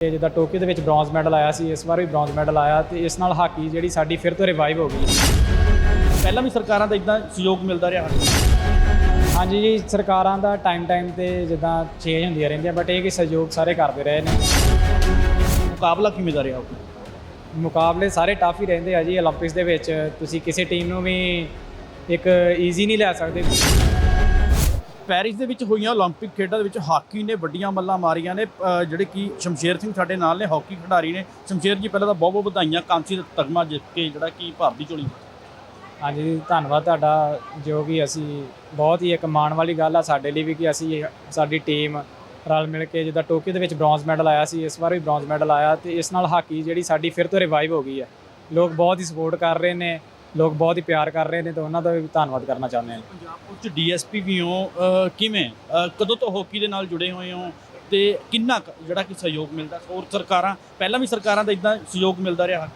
ਤੇ ਜਿੱਦਾਂ ਟੋਕੀਓ ਦੇ ਵਿੱਚ ਬ੍ਰੌਂਜ਼ ਮੈਡਲ ਆਇਆ ਸੀ ਇਸ ਵਾਰ ਵੀ ਬ੍ਰੌਂਜ਼ ਮੈਡਲ ਆਇਆ ਤੇ ਇਸ ਨਾਲ ਹਾਕੀ ਜਿਹੜੀ ਸਾਡੀ ਫਿਰ ਤੋਂ ਰਿਵਾਈਵ ਹੋ ਗਈ। ਪਹਿਲਾਂ ਵੀ ਸਰਕਾਰਾਂ ਦਾ ਇਦਾਂ ਸਹਿਯੋਗ ਮਿਲਦਾ ਰਿਹਾ। ਹਾਂਜੀ ਜੀ ਸਰਕਾਰਾਂ ਦਾ ਟਾਈਮ ਟਾਈਮ ਤੇ ਜਿੱਦਾਂ ਚੇਂਜ ਹੁੰਦੀਆਂ ਰਹਿੰਦੀਆਂ ਬਟ ਇਹ ਕਿ ਸਹਿਯੋਗ ਸਾਰੇ ਕਰਦੇ ਰਹੇ ਨੇ। ਮੁਕਾਬਲਾ ਕੀ ਮਿਲਦਾ ਰਿਹਾ ਆਪਣਾ ਮੁਕਾਬਲੇ ਸਾਰੇ ਟਫ ਹੀ ਰਹਿੰਦੇ ਆ ਜੀ 올림픽ਸ ਦੇ ਵਿੱਚ। ਤੁਸੀਂ ਕਿਸੇ ਟੀਮ ਨੂੰ ਵੀ ਇੱਕ ਈਜ਼ੀ ਨਹੀਂ ਲੈ ਸਕਦੇ। ਪੈਰਿਸ ਦੇ ਵਿੱਚ ਹੋਈਆਂ 올림픽 ਖੇਡਾਂ ਦੇ ਵਿੱਚ ਹਾਕੀ ਨੇ ਵੱਡੀਆਂ ਮੱਲਾਂ ਮਾਰੀਆਂ ਨੇ ਅ, ਜਿਹੜੇ ਕਿ ਸ਼ਮਸ਼ੇਰ ਸਿੰਘ ਸਾਡੇ ਨਾਲ ਨੇ ਹਾਕੀ ਖਿਡਾਰੀ ਨੇ ਸ਼ਮਸ਼ੇਰ ਜੀ ਪਹਿਲਾਂ ਤਾਂ ਬਹੁਤ ਬਹੁਤ ਵਧਾਈਆਂ ਕਾਂਸੀ ਦਾ ਤਗਮਾ ਜਿੱਤ ਕੇ ਜਿਹੜਾ ਕਿ ਭਾਰਤੀ ਝੋਲੀ ਹਾਂਜੀ ਜੀ, ਧੰਨਵਾਦ ਤੁਹਾਡਾ ਜੋ ਕਿ ਅਸੀਂ ਬਹੁਤ ਹੀ ਇੱਕ ਮਾਣ ਵਾਲੀ ਗੱਲ ਆ ਸਾਡੇ ਲਈ ਵੀ ਕਿ ਅਸੀਂ ਸਾਡੀ ਟੀਮ ਰਲ ਮਿਲ ਕੇ ਜਿੱਦਾਂ ਟੋਕੀਓ ਦੇ ਵਿੱਚ ਬ੍ਰੌਂਜ਼ ਮੈਡਲ ਆਇਆ ਸੀ ਇਸ ਵਾਰ ਵੀ ਬ੍ਰੌਂਜ਼ ਮੈਡਲ ਆਇਆ ਤੇ ਇਸ ਨਾਲ ਹਾਕੀ ਜਿਹੜੀ ਸਾਡੀ ਫਿਰ ਤੋਂ ਰਿਵਾਈਵ ਹੋ ਗਈ ਹੈ ਲੋਕ ਬਹੁਤ ਹੀ ਸਪੋਰਟ ਕਰ ਰਹੇ ਨੇ ਲੋਕ ਬਹੁਤ ਹੀ ਪਿਆਰ ਕਰ ਰਹੇ ਨੇ ਤੇ ਉਹਨਾਂ ਦਾ ਵੀ ਧੰਨਵਾਦ ਕਰਨਾ ਚਾਹੁੰਦੇ ਹਾਂ। ਪੰਜਾਬ ਪੁਲਿਸ ਚ ਡੀਐਸਪੀ ਵੀ ਹੋ ਕਿਵੇਂ? ਕਦੋਂ ਤੋਂ ਹਾਕੀ ਦੇ ਨਾਲ ਜੁੜੇ ਹੋਏ ਹੋ ਤੇ ਕਿੰਨਾ ਕੁ ਜਿਹੜਾ ਕਿ ਸਹਿਯੋਗ ਮਿਲਦਾ? ਹੋਰ ਸਰਕਾਰਾਂ ਪਹਿਲਾਂ ਵੀ ਸਰਕਾਰਾਂ ਦਾ ਇਦਾਂ ਸਹਿਯੋਗ ਮਿਲਦਾ ਰਿਹਾ?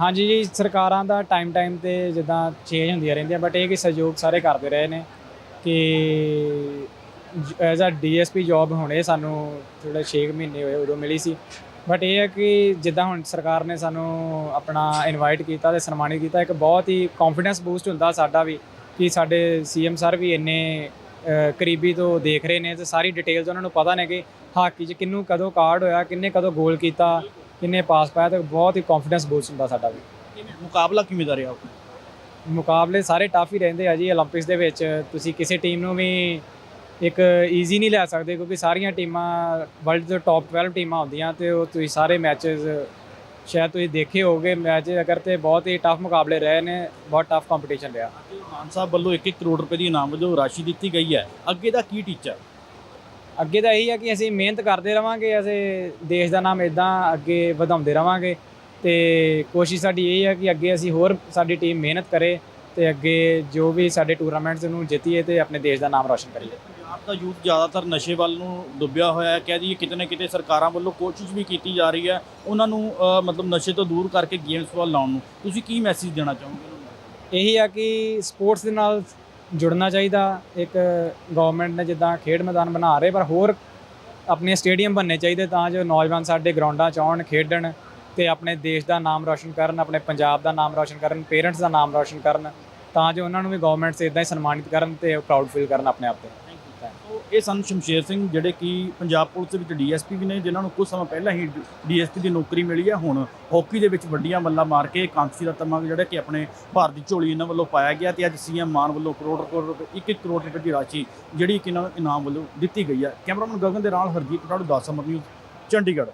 ਹਾਂਜੀ ਜੀ ਸਰਕਾਰਾਂ ਦਾ ਟਾਈਮ ਟਾਈਮ ਤੇ ਜਿੱਦਾਂ ਚੇਂਜ ਹੁੰਦੀਆਂ ਰਹਿੰਦੀਆਂ ਬਟ ਇਹ ਕਿ ਸਹਿਯੋਗ ਸਾਰੇ ਕਰਦੇ ਰਹੇ ਨੇ ਕਿ ਐਜ਼ ਅ ਡੀਐਸਪੀ ਜੌਬ ਹੁਣੇ ਸਾਨੂੰ ਥੋੜਾ 6 ਮਹੀਨੇ ਹੋਏ ਉਦੋਂ ਮਿਲੀ ਸੀ। ਬਟ ਇਹ ਹੈ ਕਿ ਜਿੱਦਾਂ ਹੁਣ ਸਰਕਾਰ ਨੇ ਸਾਨੂੰ ਆਪਣਾ ਇਨਵਾਈਟ ਕੀਤਾ ਤੇ ਸਨਮਾਨਿਤ ਕੀਤਾ ਇੱਕ ਬਹੁਤ ਹੀ ਕੌਨਫੀਡੈਂਸ ਬੂਸਟ ਹੁੰਦਾ ਸਾਡਾ ਵੀ ਕਿ ਸਾਡੇ ਸੀਐਮ ਸਰ ਵੀ ਇੰਨੇ ਕਰੀਬੀ ਤੋਂ ਦੇਖ ਰਹੇ ਨੇ ਤੇ ਸਾਰੀ ਡਿਟੇਲਸ ਉਹਨਾਂ ਨੂੰ ਪਤਾ ਨੇ ਕਿ ਹਾਕੀ 'ਚ ਕਿੰਨੂੰ ਕਦੋਂ ਕਾਰਡ ਹੋਇਆ ਕਿੰਨੇ ਕਦੋਂ ਗੋਲ ਕੀਤਾ ਕਿੰਨੇ ਪਾਸ ਪਾਇਆ ਤੇ ਬਹੁਤ ਹੀ ਕੌਨਫੀਡੈਂਸ ਬੂਸਟ ਹੁੰਦਾ ਸਾਡਾ ਵੀ। ਮੁਕਾਬਲਾ ਕਿਵੇਂ ਦਾ ਰਿਹਾ? ਮੁਕਾਬਲੇ ਸਾਰੇ ਟਫ ਹੀ ਰਹਿੰਦੇ ਆ ਜੀ 올림픽ਸ ਦੇ ਵਿੱਚ ਤੁਸੀਂ ਕਿਸੇ ਟੀਮ ਨੂੰ ਵੀ ਇੱਕ ਈਜ਼ੀ ਨਹੀਂ ਲੈ ਸਕਦੇ ਕਿਉਂਕਿ ਸਾਰੀਆਂ ਟੀਮਾਂ ਵਰਲਡ ਦੇ ਟੌਪ 12 ਟੀਮਾਂ ਹੁੰਦੀਆਂ ਤੇ ਉਹ ਤੁਸੀਂ ਸਾਰੇ ਮੈਚਸ ਸ਼ਾਇਦ ਤੁਸੀਂ ਦੇਖੇ ਹੋਗੇ ਮੈਚ ਅਗਰ ਤੇ ਬਹੁਤ ਹੀ ਟਫ ਮੁਕਾਬਲੇ ਰਹੇ ਨੇ ਬਹੁਤ ਟਫ ਕੰਪੀਟੀਸ਼ਨ ਰਿਹਾ। ਮਾਨ ਸਾਹਿਬ ਵੱਲੋਂ 1-1 ਕਰੋੜ ਰੁਪਏ ਦੀ ਇਨਾਮ ਵਜੋਂ ਰਾਸ਼ੀ ਦਿੱਤੀ ਗਈ ਹੈ। ਅੱਗੇ ਦਾ ਕੀ ਟੀਚਰ ਅੱਗੇ ਤਾਂ ਇਹੀ ਹੈ ਕਿ ਅਸੀਂ ਮਿਹਨਤ ਕਰਦੇ ਰਵਾਂਗੇ ਅਸੀਂ ਦੇਸ਼ ਦਾ ਨਾਮ ਇਦਾਂ ਅੱਗੇ ਵਧਾਉਂਦੇ ਰਵਾਂਗੇ ਤੇ ਕੋਸ਼ਿਸ਼ ਸਾਡੀ ਇਹ ਹੈ ਕਿ ਅੱਗੇ ਅਸੀਂ ਹੋਰ ਸਾਡੀ ਟੀਮ ਮਿਹਨਤ ਕਰੇ ਤੇ ਅੱਗੇ ਜੋ ਵੀ ਸਾਡੇ ਟੂਰਨਾਮੈਂਟਸ ਨੂੰ ਜਿੱਤੀਏ ਤੇ ਆਪਣੇ ਦੇਸ਼ ਦਾ ਨਾਮ ਰੌਸ਼ਨ ਕਰੀਏ। ਦਾ ਯੂਥ ਜ਼ਿਆਦਾਤਰ ਨਸ਼ੇ ਵੱਲ ਨੂੰ ਡੁੱਬਿਆ ਹੋਇਆ ਹੈ। ਕਹਿ ਦਈਏ ਕਿਤੇ ਨਾ ਕਿਤੇ ਸਰਕਾਰਾਂ ਵੱਲੋਂ ਕੋਸ਼ਿਸ਼ ਵੀ ਕੀਤੀ ਜਾ ਰਹੀ ਹੈ ਉਹਨਾਂ ਨੂੰ ਮਤਲਬ ਨਸ਼ੇ ਤੋਂ ਦੂਰ ਕਰਕੇ ਗੇਮਸ ਵੱਲ ਲਾਉਣ ਨੂੰ। ਤੁਸੀਂ ਕੀ ਮੈਸੇਜ ਦੇਣਾ ਚਾਹੋਗੇ ਇਹੀ ਆ ਕਿ ਸਪੋਰਟਸ ਦੇ ਨਾਲ ਜੁੜਨਾ ਚਾਹੀਦਾ। ਇੱਕ ਗਵਰਨਮੈਂਟ ਨੇ ਜਿੱਦਾਂ ਖੇਡ ਮੈਦਾਨ ਬਣਾ ਰਹੇ, ਪਰ ਹੋਰ ਆਪਣੇ ਸਟੇਡੀਅਮ ਬਣਨੇ ਚਾਹੀਦੇ ਤਾਂ ਜੋ ਨੌਜਵਾਨ ਸਾਡੇ ਗਰਾਊਂਡਾਂ 'ਚ ਆਉਣ, ਖੇਡਣ ਤੇ ਆਪਣੇ ਦੇਸ਼ ਦਾ ਨਾਮ ਰੌਸ਼ਨ ਕਰਨ, ਆਪਣੇ ਪੰਜਾਬ ਦਾ ਨਾਮ ਰੌਸ਼ਨ ਕਰਨ ਪੇਰੈਂਟਸ ਦਾ ਨਾਮ ਰੌਸ਼ਨ ਕਰਨ, ਤਾਂ ਜੋ ਉਹਨਾਂ ਨੂੰ ਵੀ ਗਵਰਨਮੈਂਟ ਇਦਾਂ ਹੀ ਸਨਮਾਨਿਤ ਕਰਨ ਤੇ ਪ੍ਰਾਊਡ ਫੀਲ ਕਰਨ ਆਪਣੇ ਆਪ ਤੇ। ਸੋ ਇਹ ਸਨ ਸ਼ਮਸ਼ੇਰ ਸਿੰਘ ਜਿਹੜੇ ਕਿ ਪੰਜਾਬ ਪੁਲਿਸ ਦੇ ਵਿੱਚ ਡੀਐਸਪੀ ਵੀ ਨੇ, ਜਿਨ੍ਹਾਂ ਨੂੰ ਕੁਝ ਸਮਾਂ ਪਹਿਲਾਂ ਹੀ ਡੀਐਸਪੀ ਦੀ ਨੌਕਰੀ ਮਿਲੀ ਹੈ। ਹੁਣ ਹਾਕੀ ਦੇ ਵਿੱਚ ਵੱਡੀਆਂ ਮੱਲਾਂ ਮਾਰ ਕੇ ਕਾਂਸੀ ਦਾ ਤਮਗਾ ਜਿਹੜਾ ਕਿ ਆਪਣੇ ਭਾਰਤ ਦੀ ਝੋਲੀ ਇਹਨਾਂ ਵੱਲੋਂ ਪਾਇਆ ਗਿਆ ਤੇ ਅੱਜ ਸੀਐਮ ਮਾਨ ਵੱਲੋਂ ਕਰੋੜ ਕਰੋੜ ਰੁਪਏ 1 ਕਰੋੜ ਰੁਪਏ ਦੀ ਰਾਸ਼ੀ ਜਿਹੜੀ ਕਿ ਇਹਨਾਂ ਨੂੰ ਇਨਾਮ ਵੱਲੋਂ ਦਿੱਤੀ ਗਈ ਹੈ। ਕੈਮਰਾਮੈਨ ਗਗਨ ਦੇ ਨਾਲ ਹਰਜੀਤ ਕਟਾੜੂ ਦਾਸਾ ਨਿਊਜ਼, ਚੰਡੀਗੜ੍ਹ।